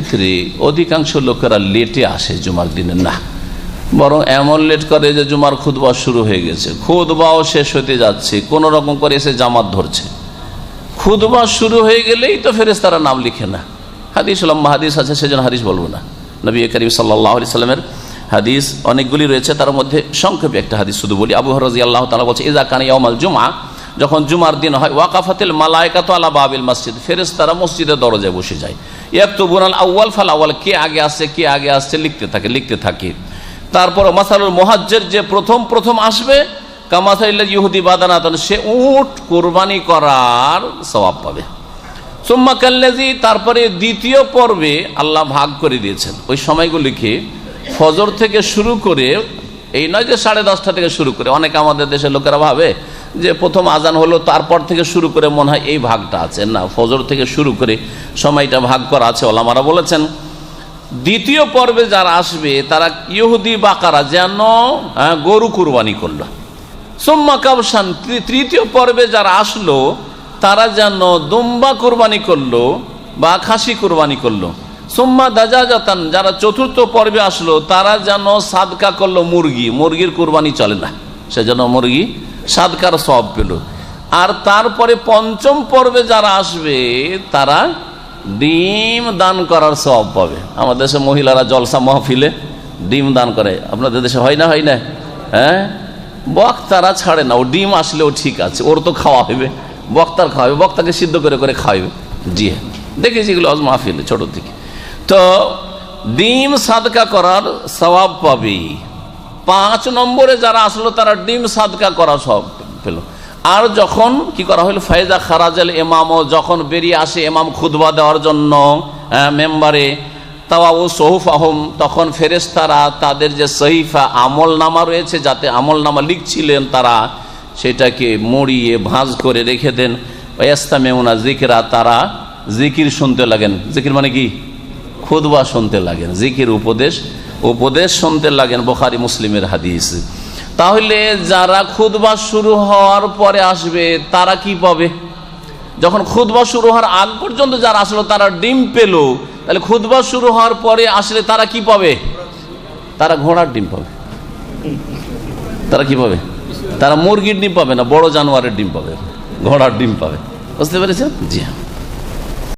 ক্ষেত্রে অধিকাংশ লোকেরা লেটে আসে জুমার দিনে, না। বরং এমন লেট করে যে জুমার খুদবা শুরু হয়ে গেছে। খুদবাও শেষ হতে যাচ্ছে, কোন রকম করে এসে জামাত ধরছে। খুদবা শুরু হয়ে গেলেই তো ফেরেস তারা নাম লিখে না। হাদিস হাদিস আছে, সেজন্য হাদিস বলব না। নবী করিম সাল্লাহ সাল্লামের হাদিস অনেকগুলি রয়েছে, তার মধ্যে সংক্ষেপে একটা হাদিস শুধু বলি। আবু হরাজি আল্লাহ তালা বলছে ইজা কান ইয়ামাল জুমা যখন জুমার দিন হয়, ওয়াকাফাতিল মালায়কাত আলা বাবিল মসজিদ। ফেরেস তারা মসজিদের দরজায় বসে যায়। এক তো বুনাল আউ্য়াল, ফাল আউ্য়াল, কে আগে আসছে কে আগে আসছে লিখতে থাকে লিখতে থাকে। তারপর মাসালুল মোহাজ্জের যে প্রথম প্রথম আসবে কামাসাইল্লা ইহুদি বাদানাতন সে উট কোরবানি করার স্বভাব পাবে। সোম্মা কাল্লাজি তারপরে দ্বিতীয় পর্বে আল্লাহ ভাগ করে দিয়েছেন। ওই সময়গুলিকে ফজর থেকে শুরু করে, এই নয় যে সাড়ে দশটা থেকে শুরু করে, অনেক আমাদের দেশের লোকেরা ভাবে যে প্রথম আজান হলো তারপর থেকে শুরু করে মনে হয় এই ভাগটা আছে। না ফজর থেকে শুরু করে সময়টা ভাগ করা আছে ওলামারা বলেছেন। দ্বিতীয় পর্বে যারা আসবে তারা ইহুদি বাকারা যেন আহ, গরু কুরবানি করল। সোম্মা কাবসান তৃতীয় পর্বে যারা আসলো তারা যেন দুম্বা কুরবানি করল বা খাসি কুরবানি করল। সোম্মা দাজাজাতান যারা চতুর্থ পর্বে আসলো তারা যেন সাদকা করল মুরগি। মুরগির কুরবানি চলে না সেজন্য মুরগি সাদকার সব পেল। আর তারপরে পঞ্চম পর্বে যারা আসবে, তারা ডিম দান করার সব পাবে। আমাদের দেশে মহিলারা জলসা মহফিলে ডিম দান করে। আপনাদের দেশে হয় না হয় না? হ্যাঁ? বক্তারা ছাড়ে না। ও ডিম আসলেও ঠিক আছে। ওর তো খাওয়া হবে বক্তার খাওয়াবে বক্তাকে সিদ্ধ করে করে খাওয়াবে জি হ্যাঁ। দেখেছি এগুলো আজ মাহফিলে ছোট থেকে। তো ডিম সাদকা করার স্বভাব পাবে পাঁচ নম্বরে যারা আসলো, তারা ডিম সাদকা করা সব পেল। আর যখন কি করা হলো ফায়দা খারাজাল এমামও যখন বেরিয়ে আসে এমাম খুদবা দেওয়ার জন্য মেম্বারে তাওয়া ও সহুফ আহম তখন ফেরেস্তারা তাদের যে সহিফা আমল নামা রয়েছে, যাতে আমল নামা লিখছিলেন তারা, সেটাকে মড়িয়ে ভাঁজ করে রেখে দেন। ওয়াস্তামেউনা জিকরা তারা জিকির শুনতে লাগেন। জিকির মানে কি? খুদবা শুনতে লাগেন। জিকির উপদেশ উপদেশ শুনতে লাগেন বোখারি মুসলিমের হাদিস। তাহলে যারা খুদবা শুরু হওয়ার পরে আসবে, তারা কি পাবে? যখন খুদবা শুরু হওয়ার আগ পর্যন্ত যারা আসলো, তারা ডিম পেল, তাহলে খুদবা শুরু হওয়ার পরে আসলে তারা কি পাবে? তারা ঘোড়ার ডিম পাবে। তারা কি পাবে? তারা মুরগির ডিম পাবে না, বড় জানোয়ারের ডিম পাবে। ঘোড়ার ডিম পাবে। বুঝতে পেরেছেন? জি হ্যাঁ।